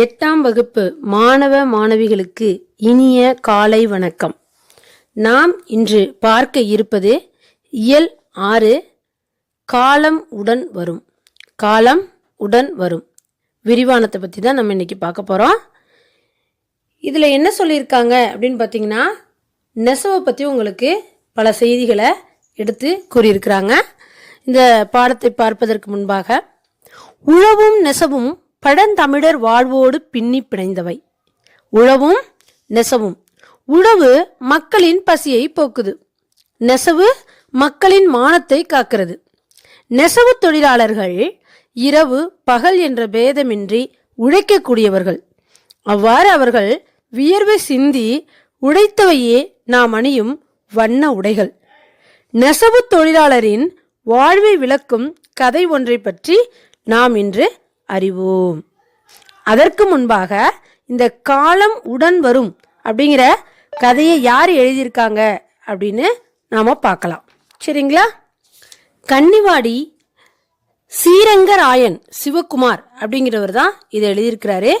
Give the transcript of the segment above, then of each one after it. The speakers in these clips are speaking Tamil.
எட்டாம் வகுப்பு மாணவ மாணவிகளுக்கு இனிய காலை வணக்கம். நாம் இன்று பார்க்க இருப்பது இயல் ஆறு காலம் உடன் வரும். காலம் உடன் வரும். விரிவானத்தை பற்றி தான் நம்ம இன்னைக்கு பார்க்க போகிறோம் இதில் என்ன சொல்லியிருக்காங்க அப்படின்னு பார்த்தீங்கன்னா நெசவை பற்றி உங்களுக்கு பல செய்திகளை எடுத்து கூறியிருக்கிறாங்க. இந்த பாடத்தை பார்ப்பதற்கு முன்பாக உழவும் நெசவும் பழந்தமிழர் வாழ்வோடு பின்னி பிணைந்தவை. உழவும் நெசவும். உழவு மக்களின் பசியை போக்குது. நெசவு மக்களின் மானத்தை காக்கிறது. நெசவு தொழிலாளர்கள் இரவு பகல் என்ற பேதமின்றி உழைக்கக்கூடியவர்கள். அவ்வாறு அவர்கள் வியர்வை சிந்தி உழைத்தவையே நாம் அணியும் வண்ண உடைகள். நெசவு தொழிலாளரின் வாழ்வை விளக்கும் கதை ஒன்றை பற்றி நாம் இன்று அறிவோம். அதற்கு முன்பாக இந்த காலம் உடன் வரும் அப்படிங்கிற கதையை யார் எழுதியிருக்காங்க அப்படின்னு நாம் பார்க்கலாம். சரிங்களா? கன்னிவாடி ஸ்ரீரங்கராயன் சிவகுமார் அப்படிங்கிறவர் தான் இதை எழுதியிருக்கிறாரு.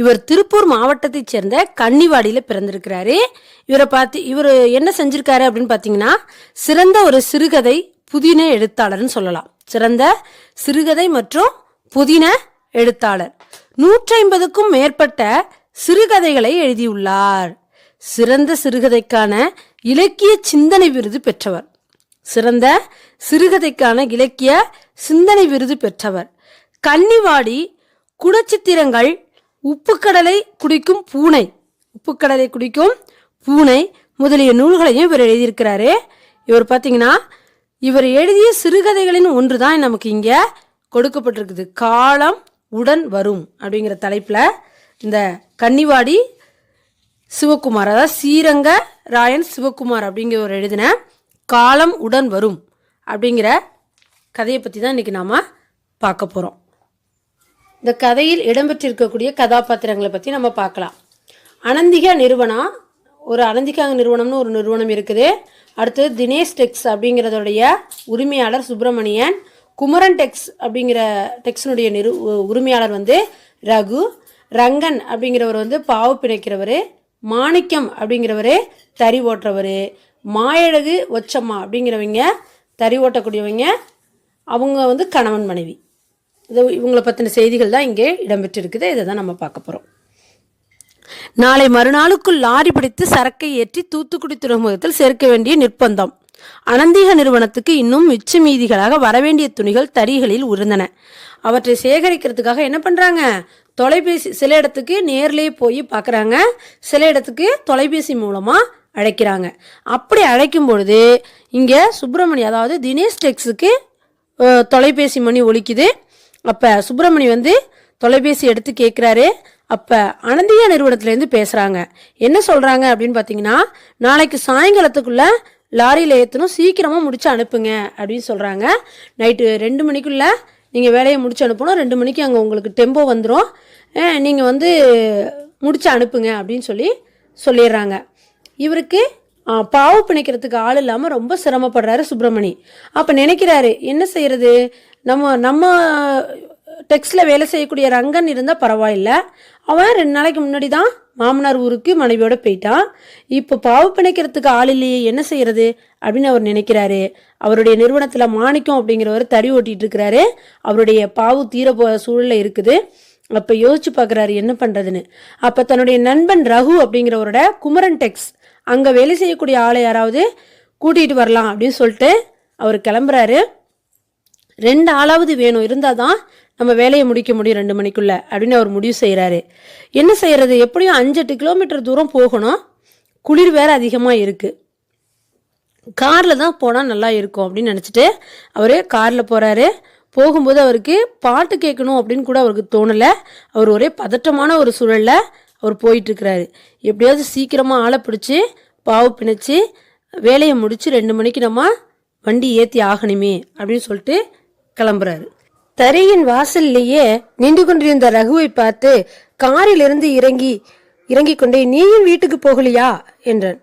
இவர் திருப்பூர் மாவட்டத்தைச் சேர்ந்த கன்னிவாடியில் பிறந்திருக்கிறாரு. இவரை பார்த்து இவர் என்ன செஞ்சிருக்காரு அப்படின்னு பார்த்தீங்கன்னா சிறந்த ஒரு சிறுகதை புதின எழுத்தாளர்னு சொல்லலாம். சிறந்த சிறுகதை மற்றும் புதின எழுத்தாளர். நூற்றைம்பதுக்கும் மேற்பட்ட சிறுகதைகளை எழுதியுள்ளார். சிறந்த சிறுகதைக்கான இலக்கிய சிந்தனை விருது பெற்றவர். சிறந்த சிறுகதைக்கான இலக்கிய சிந்தனை விருது பெற்றவர். கன்னிவாடி குணச்சித்திரங்கள் உப்புக்கடலை குடிக்கும் பூனை. உப்புக்கடலை குடிக்கும் பூனை முதலிய நூல்களையும் இவர் எழுதியிருக்கிறாரு. இவர் பார்த்தீங்கன்னா இவர் எழுதிய சிறுகதைகளின் ஒன்று தான் நமக்கு இங்கே கொடுக்கப்பட்டிருக்குது. காலம் உடன் வரும் அப்படிங்கிற தலைப்பில் இந்த கன்னிவாடி சிவகுமார் அதாவது ஸ்ரீரங்க ராயன் சிவகுமார் அப்படிங்கிறவர் எழுதின காலம் உடன் வரும் அப்படிங்கிற கதையை பற்றி தான் இன்றைக்கி நாம் பார்க்க போகிறோம் இந்த கதையில் இடம்பெற்றிருக்கக்கூடிய கதாபாத்திரங்களை பற்றி நம்ம பார்க்கலாம். அனந்திகா நிறுவனம் ஒரு அனந்திகா நிறுவனம்னு ஒரு நிறுவனம் இருக்குது. அடுத்தது தினேஷ் டெக்ஸ் அப்படிங்கிறதோடைய உரிமையாளர் சுப்பிரமணியன். குமரன் டெக்ஸ் அப்படிங்கிற டெக்ஸினுடைய நிறு உரிமையாளர் வந்து ரகு. ரங்கன் அப்படிங்கிறவர் வந்து பாவு பிணைக்கிறவர். மாணிக்கம் அப்படிங்கிறவர் தறி ஓட்டுறவர். மாயழகு ஒச்சம்மா அப்படிங்கிறவங்க தறி ஓட்டக்கூடியவங்க. அவங்க வந்து கணவன் மனைவி. இது இவங்களை பற்றின செய்திகள் தான் இங்கே இடம்பெற்றிருக்குது. இதை தான் நம்ம பார்க்க போகிறோம் நாளை மறுநாளுக்குள் லாரி பிடித்து சரக்கை ஏற்றி தூத்துக்குடி துறைமுகத்தில் சேர்க்க வேண்டிய நிர்பந்தம். அனந்திக நிறுவனத்துக்கு இன்னும் மிச்ச மீதிகளாக வரவேண்டிய துணிகள் தறிகளில் உருந்தன. அவற்றை சேகரிக்கிறதுக்காக என்ன பண்ணுறாங்க தொலைபேசி சில இடத்துக்கு நேர்லேயே போய் பார்க்குறாங்க சில இடத்துக்கு தொலைபேசி மூலமாக அழைக்கிறாங்க. அப்படி அழைக்கும் பொழுது இங்கே சுப்பிரமணி அதாவது தினேஷ் டெக்ஸுக்கு தொலைபேசி மணி ஒழிக்குது அப்போ சுப்பிரமணி வந்து தொலைபேசி எடுத்து கேட்குறாரு அப்போ அனந்தியா நிறுவனத்துலேருந்து பேசுகிறாங்க என்ன சொல்கிறாங்க அப்படின்னு பார்த்தீங்கன்னா நாளைக்கு சாயங்காலத்துக்குள்ளே லாரியில் ஏற்றணும் சீக்கிரமாக முடிச்சு அனுப்புங்க அப்படின்னு சொல்கிறாங்க நைட்டு ரெண்டு மணிக்குள்ளே நீங்கள் வேலையை முடிச்சு அனுப்பணும். ரெண்டு மணிக்கு அங்கே உங்களுக்கு டெம்போ வந்துடும் நீங்கள் வந்து முடிச்சு அனுப்புங்க அப்படின்னு சொல்லி சொல்லிடுறாங்க. இவருக்கு பாவு பிணைக்கிறதுக்கு ஆள் இல்லாமல் ரொம்ப சிரமப்படுறாரு சுப்பிரமணி. அப்போ நினைக்கிறாரு என்ன செய்யறது? நம்ம நம்ம டெக்ஸ்டில் வேலை செய்யக்கூடிய ரங்கன் இருந்தால் பரவாயில்ல. அவன் ரெண்டு நாளைக்கு முன்னாடி தான் மாமனார் ஊருக்கு மனைவியோட போயிட்டான் இப்போ பாவு பிணைக்கிறதுக்கு ஆள் இல்லையே என்ன செய்யறது அப்படின்னு அவர் நினைக்கிறாரு. அவருடைய நிறுவனத்தில் மாணிக்கம் அப்படிங்கிறவர் தறி ஓட்டிகிட்டு இருக்கிறாரு. அவருடைய பாவு தீர போகிற சூழலில் இருக்குது. அப்போ யோசிச்சு பார்க்குறாரு என்ன பண்ணுறதுன்னு அப்போ தன்னுடைய நண்பன் ரகு அப்படிங்கிறவரோட குமரன் டெக்ஸ் அங்கே வேலை செய்யக்கூடிய ஆளை யாராவது கூட்டிகிட்டு வரலாம் அப்படின்னு சொல்லிட்டு அவர் கிளம்புறாரு. ரெண்டு ஆளாவது வேணும் இருந்தால் தான் நம்ம வேலையை முடிக்க முடியும் ரெண்டு மணிக்குள்ள அப்படின்னு அவர் முடிவு செய்கிறாரு என்ன செய்கிறது எப்படியும் அஞ்சு எட்டு கிலோமீட்டர் தூரம் போகணும். குளிர் வேற அதிகமாக இருக்குது காரில் தான் போனால் நல்லா இருக்கும் அப்படின்னு நினச்சிட்டு அவர் காரில் போகிறாரு போகும்போது அவருக்கு பாட்டு கேட்கணும் அப்படின்னு கூட அவருக்கு தோணலை. அவர் ஒரே பதட்டமான ஒரு சூழலில் அவர் போயிட்டுருக்கிறாரு எப்படியாவது சீக்கிரமாக ஆளை பிடிச்சி பாவு பிணைச்சி வேலையை முடித்து ரெண்டு மணிக்கு நம்ம வண்டி ஏற்றி ஆகணுமே அப்படின்னு சொல்லிட்டு கிளம்புறாரு. தரையின் வாசல்லையே நின்று கொண்டிருந்த ரகுவை பார்த்து காரிலிருந்து இறங்கி இறங்கிக் கொண்டே நீயும் வீட்டுக்கு போகலையா? என்றான்.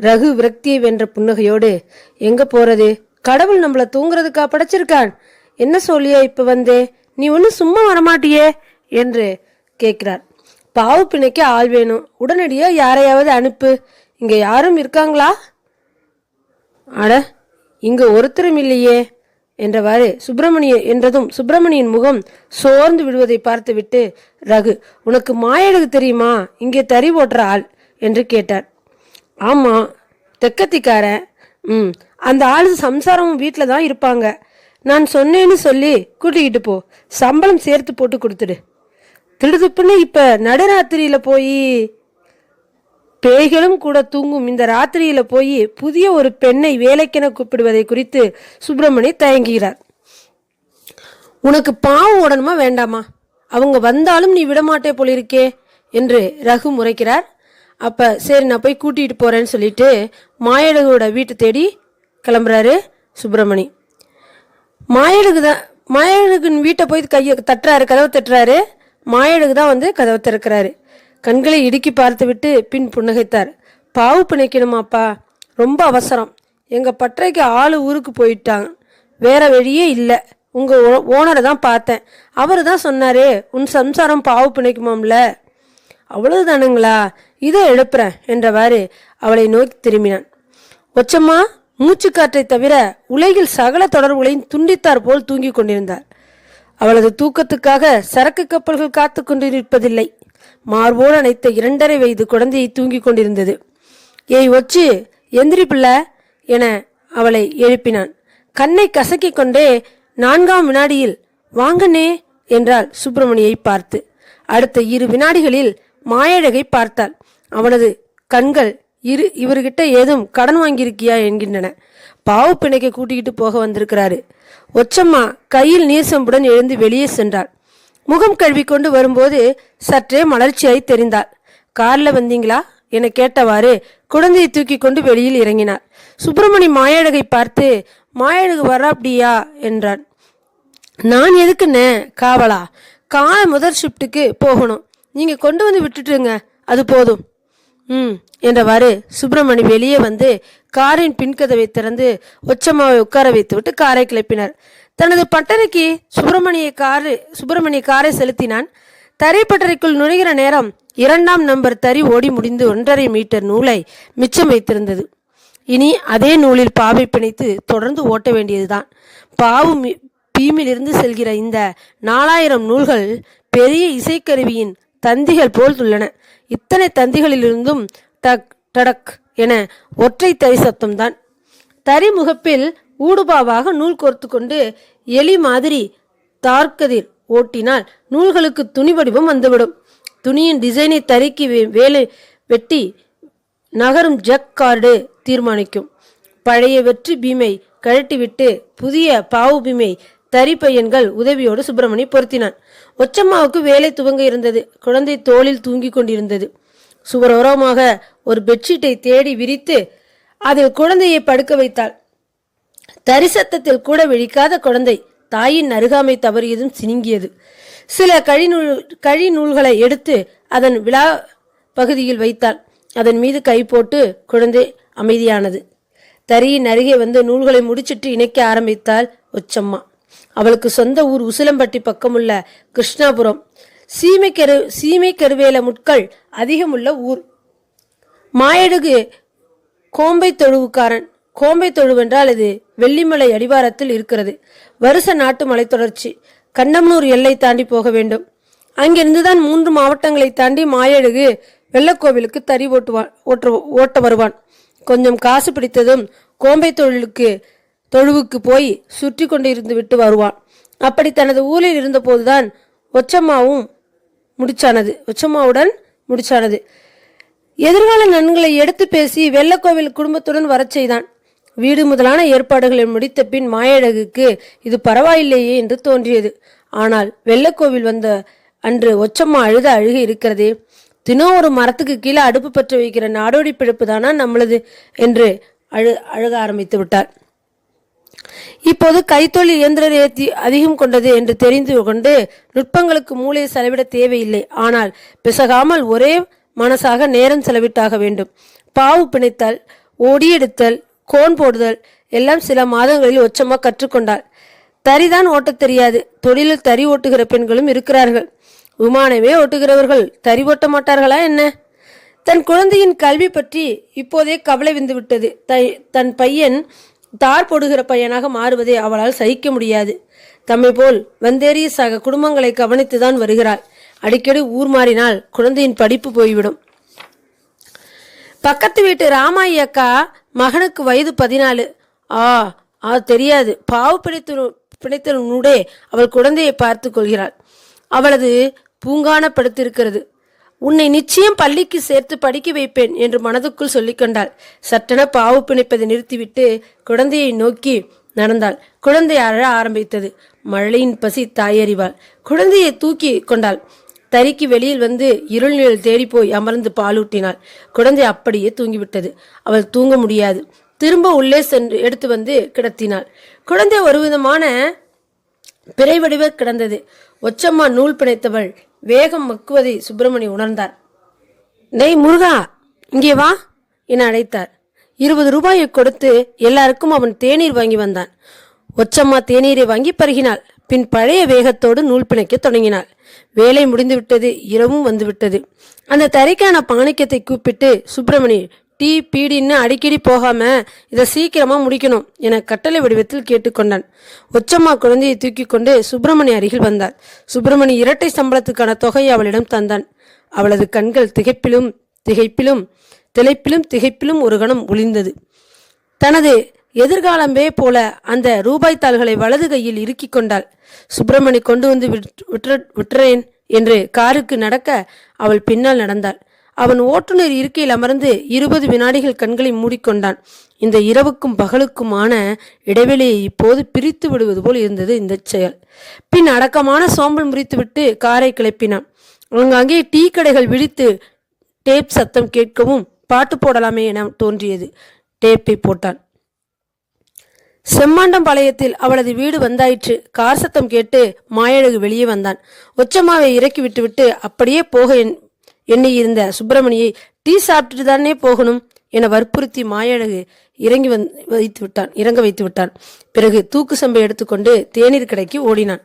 ரகு விரக்தியை வென்ற புன்னகையோடு எங்க போறது? கடவுள் நம்மள தூங்குறதுக்கா படைச்சிருக்கான். என்ன சொல்லியா இப்ப வந்து? நீ ஒன்னும் சும்மா வரமாட்டியே? என்று கேட்கிறார். பாவு பிணைக்க ஆள் வேணும். உடனடியா யாரையாவது அனுப்பு. இங்க யாரும் இருக்காங்களா? அட இங்க ஒருத்தரும் இல்லையே. என்றவாறு சுப்பிரமணிய என்றதும் சுப்பிரமணியன் முகம் சோர்ந்து விடுவதை பார்த்துவிட்டு ரகு உனக்கு மாயழகு தெரியுமா? இங்கே தறி ஓட்டுற ஆள் என்று கேட்டார். ஆமாம் தெக்கத்திக்காரன் ம் அந்த ஆள் சம்சாரமும் வீட்டில் தான் இருப்பாங்க. நான் சொன்னேன்னு சொல்லி கூட்டிக்கிட்டு போ. சம்பளம் சேர்த்து போட்டு கொடுத்துடு. திடுதுப்புன்னு இப்போ நடராத்திரியில் போய் பேய்களும் கூட தூங்கும். இந்த ராத்திரியில போய் புதிய ஒரு பெண்ணை வேலைக்கென கூப்பிடுவதை குறித்து சுப்பிரமணி தயங்குகிறார். உனக்கு பாவம் ஓடணுமா வேண்டாமா? அவங்க வந்தாலும் நீ விடமாட்டே போலிருக்கே என்று ரகு முறைக்கிறார். அப்ப சரி நான் போய் கூட்டிட்டு போறேன்னு சொல்லிட்டு மாயழகோட வீட்டை தேடி கிளம்புறாரு சுப்பிரமணி. மாயழகு தான் மாயழகுன் வீட்டை போய் கையை தட்டுறாரு கதவை தட்டுறாரு. மாயழகு தான் வந்து கதவை திறக்கிறாரு. கண்களை இடுக்கி பார்த்துவிட்டு பின் புன்னகைத்தார். பாவு பிணைக்கணுமாப்பா? ரொம்ப அவசரம். எங்கள் பட்டறைக்கு ஆள் ஊருக்கு போயிட்டாங்க வேற வழியே இல்லை. உங்கள் ஓனரை தான் பார்த்தேன். அவர் தான் சொன்னாரே உன் சம்சாரம் பாவு பிணைக்குமாம்ல? அவ்வளவுதானுங்களா? இதை எழுப்புறேன் என்றவாறு அவளை நோக்கி திரும்பினான். ஒச்சம்மா மூச்சுக்காற்றை தவிர உலகில் சகல தொடர்புகளையும் துண்டித்தார் போல் தூங்கிக் கொண்டிருந்தார். அவளது தூக்கத்துக்காக சரக்கு கப்பல்கள் காத்து கொண்டிருப்பதில்லை. மார்போடு அணைத்த இரண்டரை வயது குழந்தையை தூங்கிக் கொண்டிருந்தது. ஏய் ஒச்சு எந்திரி பிள்ளை என அவளை எழுப்பினான். கண்ணை கசக்கிக் கொண்டே நான்காம் வினாடியில் வாங்கண்ணே என்றாள் சுப்பிரமணியை பார்த்து. அடுத்த இரு வினாடிகளில் மாயழகை பார்த்தாள். அவனது கண்கள் இரு இவர்கிட்ட ஏதும் கடன் வாங்கியிருக்கியா? என்கின்றன. பாவு பிணைக்க கூட்டிக்கிட்டு போக வந்திருக்கிறாரு. ஒச்சம்மா கையில் நீர்சம்புடன் எழுந்து வெளியே சென்றாள். முகம் கழுவிக்கொண்டு வரும்போது சற்றே மலர்ச்சியாய் தெரிந்தாள். கார்ல வந்தீங்களா? என கேட்டவாறு குழந்தையை தூக்கி கொண்டு வெளியில் இறங்கினார் சுப்பிரமணி மாயழகை பார்த்து மாயழகு வராப்டியா? என்றான். நான் எதுக்குண்ணே காவலா? கால முதல் ஷிஃப்ட்டுக்கு போகணும். நீங்க கொண்டு வந்து விட்டுட்டுங்க அது போதும். ம் என்றவாறு சுப்பிரமணி வெளியே வந்து காரின் பின்கதவை திறந்து ஒச்சம்மாவை உட்கார வைத்துவிட்டு காரை கிளப்பினார். தனது பட்டறைக்கு சுப்பிரமணிய காரு சுப்பிரமணிய காரை செலுத்தினான். தரைப்பட்டறைக்குள் நுழைகிற நேரம் இரண்டாம் நம்பர் தறி ஓடி முடிந்து ஒன்றரை மீட்டர் நூலை மிச்சம் வைத்திருந்தது. இனி அதே நூலில் பாவை பிணைத்து தொடர்ந்து ஓட்ட வேண்டியதுதான். பாவு பீமிலிருந்து செல்கிற இந்த நாலாயிரம் நூல்கள் பெரிய இசைக்கருவியின் தந்திகள் போல் உள்ளன இத்தனை தந்திகளிலிருந்தும் டக் டடக் என ஒற்றை தறி சத்தம்தான் தறி முகப்பில் ஊடுபாவாக நூல் கோர்த்து கொண்டு எலி மாதிரி தார்க்கதிர் ஓட்டினால் நூல்களுக்கு துணி வடிவம் வந்துவிடும். துணியின் டிசைனை தறிக்கு வே- வேலை வெட்டி நகரும் ஜக் கார்டு தீர்மானிக்கும். பழைய வெற்றி பீமை கழட்டிவிட்டு புதிய பாவு பீமை தறி பையன்கள் உதவியோடு சுப்பிரமணி பொருத்தினான். ஒச்சம்மாவுக்கு வேலை துவங்க இருந்தது. குழந்தை தோளில் தூங்கிக் கொண்டிருந்தது. சுவரோரமாக ஒரு பெட்ஷீட்டை தேடி விரித்து அதில் குழந்தையை படுக்க வைத்தாள். தரிசத்தத்தில் கூட விழிக்காத குழந்தை தாயின் அருகாமை தவறியதும் சினுங்கியது. சில கழிநூல் கழி நூல்களை எடுத்து அதன் விழா பகுதியில் வைத்தாள். அதன் மீது கை போட்டு குழந்தை அமைதியானது. தரியின் அருகே வந்து நூல்களை முடிச்சிட்டு இணைக்க ஆரம்பித்தாள் ஒச்சம்மா. அவளுக்கு சொந்த ஊர் உசிலம்பட்டி பக்கமுள்ள கிருஷ்ணாபுரம். சீமைக்கரு சீமைக்கருவேல சீமை கருவேல முட்கள் அதிகமுள்ள ஊர். மாயடுகு கோம்பை தொழுவுக்காரன். கோம்பை தொழுவென்றால் இது வெள்ளிமலை அடிவாரத்தில் இருக்கிறது. வருஷ நாட்டு மலைத்தொடர்ச்சி கண்டம்னூர் எல்லை தாண்டி போக வேண்டும். அங்கிருந்துதான் மூன்று மாவட்டங்களை தாண்டி மாயழுகு வெள்ளக்கோவிலுக்கு தறி ஓட்டுவான் ஓட்ட ஓட்ட வருவான். கொஞ்சம் காசு பிடித்ததும் கோம்பை தொழிலுக்கு தொழுவுக்கு போய் சுற்றி கொண்டு இருந்து விட்டு வருவான். அப்படி தனது ஊரில் இருந்தபோதுதான் ஒச்சம்மாவும் முடிச்சானது. ஒச்சம்மாவுடன் முடிச்சானது. எதிர்கால நன்களை எடுத்து பேசி வெள்ளக்கோவில் குடும்பத்துடன் வரச் செய்தான். வீடு முதலான ஏற்பாடுகளை முடித்த பின் மாயழகுக்கு இது பரவாயில்லையே என்று தோன்றியது. ஆனால் வெள்ளக்கோவில் வந்த அன்று ஒச்சம்மா அழுத அழுகி இருக்கிறதே. தினம் ஒரு மரத்துக்கு கீழே அடுப்பு பற்ற வைக்கிற நாடோடி பிழப்பு தானா நம்மளது என்று அழு அழுக ஆரம்பித்து விட்டார். இப்போது கைத்தொழில் இயந்திர ஏத்தி அதிகம் கொண்டது என்று தெரிந்து கொண்டு நுட்பங்களுக்கு மூளையை செலவிட தேவையில்லை. ஆனால் பிசகாமல் ஒரே மனசாக நேரம் செலவிட்டாக வேண்டும். பாவு பிணைத்தல் ஒடியெடுத்தல் கோன் போடுதல். எல்லாம் சில மாதங்களில் ஒச்சமாக கற்றுக்கொண்டாள். தறிதான் ஓட்டத் தெரியாது. தொழிலில் தறி ஓட்டுகிற பெண்களும் இருக்கிறார்கள். விமானமே ஓட்டுகிறவர்கள் தறி ஓட்ட மாட்டார்களா என்ன? தன் குழந்தையின் கல்வி பற்றி இப்போதே கவலை விந்துவிட்டது தை- தன் பையன் தார் போடுகிற பையனாக மாறுவதை அவளால் சகிக்க முடியாது. தம்மை போல் வந்தேறிய சக குடும்பங்களை கவனித்துதான் வருகிறாள். அடிக்கடி ஊர் மாறினால் குழந்தையின் படிப்பு போய்விடும். பக்கத்து வீட்டு ராமாயி அக்கா மகனுக்கு வயது பதினாலு. ஆ ஆ தெரியாது. பாவு பிடித்து பிணைத்தனுடே அவள் குழந்தையை பார்த்து கொள்கிறாள். அவளது பூங்கான படுத்திருக்கிறது உன்னை நிச்சயம் பள்ளிக்கு சேர்த்து படிக்க வைப்பேன் என்று மனதுக்குள் சொல்லிக் கொண்டாள். சட்டென பாவு பிணைப்பதை நிறுத்திவிட்டு குழந்தையை நோக்கி நடந்தாள். குழந்தை அழ ஆரம்பித்தது. மழையின் பசி தாயறிவாள். குழந்தையை தூக்கி கொண்டாள். தறிக்கு வெளியில் வந்து இருள் நிழல் தேடி போய் அமர்ந்து பாலூட்டினாள். குழந்தை அப்படியே தூங்கிவிட்டது. அவள் தூங்க முடியாது. திரும்ப உள்ளே சென்று எடுத்து வந்து கிடத்தினாள். குழந்தை ஒரு விதமான பிறைவடிவ கிடந்தது. ஒச்சம்மா நூல் பிணைத்தவள் வேகம் மக்குவதை சுப்பிரமணி உணர்ந்தார். நெய் முருகா இங்கே வா என அழைத்தார். இருபது ரூபாயை கொடுத்து எல்லாருக்கும் அவன் தேநீர் வாங்கி வந்தான். ஒச்சம்மா தேநீரை வாங்கி பருகினாள். பின் பழைய வேகத்தோடு நூல் பிணைக்க தொடங்கினாள். வேலை முடிந்துவிட்டது இரவும் வந்துவிட்டது. அந்த தரைக்கான பாணிக்கத்தை கூப்பிட்டு சுப்பிரமணி டீ பீடின்னு அடிக்கடி போகாம இதை சீக்கிரமா முடிக்கணும் என கட்டளை வடிவத்தில் கேட்டுக்கொண்டான் ஒச்சம்மா குழந்தையை தூக்கி கொண்டு சுப்பிரமணி அருகில் வந்தார் சுப்பிரமணி இரட்டை சம்பளத்துக்கான தொகையை அவளிடம் தந்தான். அவளது கண்கள் திகைப்பிலும் திகைப்பிலும் திளைப்பிலும் திகைப்பிலும் ஒரு கணம் ஒளிந்தது. தனது எதிர்காலமே போல அந்த ரூபாய் தாள்களை வலது கையில் இறுக்கிக் கொண்டாள். சுப்பிரமணி கொண்டு வந்து விட்டு- விட்டுறேன் என்று காருக்கு நடக்க அவள் பின்னால் நடந்தாள். அவன் ஓட்டுநர் இருக்கையில் அமர்ந்து இருபது வினாடிகள் கண்களை மூடிக்கொண்டான். இந்த இரவுக்கும் பகலுக்குமான இடைவெளியை இப்போது பிரித்து விடுவது போல் இருந்தது இந்த செயல். பின் அடக்கமான சோம்பல் முறித்துவிட்டு காரை கிளப்பினான். அங்கங்கே டீ கடைகள் விழித்து டேப் சத்தம் கேட்கவும் பாட்டு போடலாமே என தோன்றியது. டேப்பை போட்டான். செம்மாண்டம்பாளையத்தில் அவளது வீடு வந்தாயிற்று. கார் சத்தம் கேட்டு மாயழகு வெளியே வந்தான். ஒச்சம்மாவை இறக்கி விட்டுவிட்டு அப்படியே போக எண்ணியிருந்த சுப்பிரமணியை டீ சாப்பிட்டுட்டு தானே போகணும்? என வற்புறுத்தி மாயழகு இறங்கி வந் வைத்து விட்டான் இறங்க வைத்து விட்டான். பிறகு தூக்கு சம்பை எடுத்துக்கொண்டு தேநீர் கடைக்கு ஓடினான்.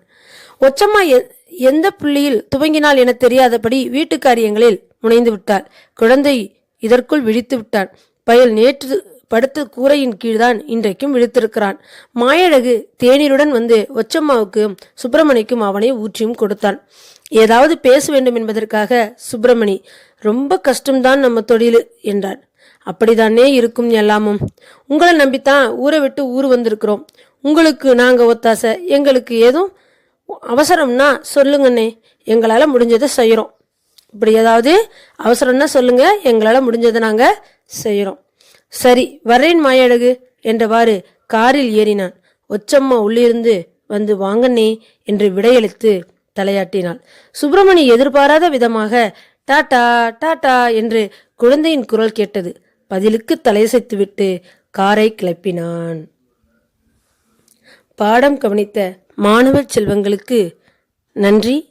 ஒச்சம்மா எ- எந்த புள்ளியில் துவங்கினால் என தெரியாதபடி வீட்டு காரியங்களில் முனைந்து விட்டாள். குழந்தை இதற்குள் விழித்து விட்டான் பயல் நேற்று படுத்த கூரையின் கீழ்தான் இன்றைக்கும் விழித்திருக்கிறான். மாயழகு தேநீருடன் வந்து ஒச்சம்மாவுக்கும் சுப்பிரமணிக்கும் அவனை ஊற்றியும் கொடுத்தான். ஏதாவது பேச வேண்டும் என்பதற்காக சுப்பிரமணி ரொம்ப கஷ்டம்தான் நம்ம தொழில் என்றார் அப்படிதானே இருக்கும் எல்லாமும். உங்களை நம்பித்தான் ஊரை விட்டு ஊர் வந்திருக்கிறோம். உங்களுக்கு நாங்கள் ஒத்தாசை. எங்களுக்கு ஏதும் அவசரம்னா சொல்லுங்கண்ணே. எங்களால் முடிஞ்சதை செய்கிறோம் இப்படி ஏதாவது அவசரம்னா சொல்லுங்கள் எங்களால் முடிஞ்சதை நாங்கள் செய்கிறோம் சரி வரேன் மாயழகு என்றவாறு காரில் ஏறினான். ஒச்சம்மா உள்ளிருந்து வந்து வாங்கண்ணே என்று விடையளித்து தலையாட்டினாள். சுப்பிரமணி எதிர்பாராத விதமாக டாட்டா டாட்டா என்று குழந்தையின் குரல் கேட்டது. பதிலுக்கு தலையசைத்துவிட்டு காரை கிளப்பினான். பாடம் கவனித்த மாணவ செல்வங்களுக்கு நன்றி.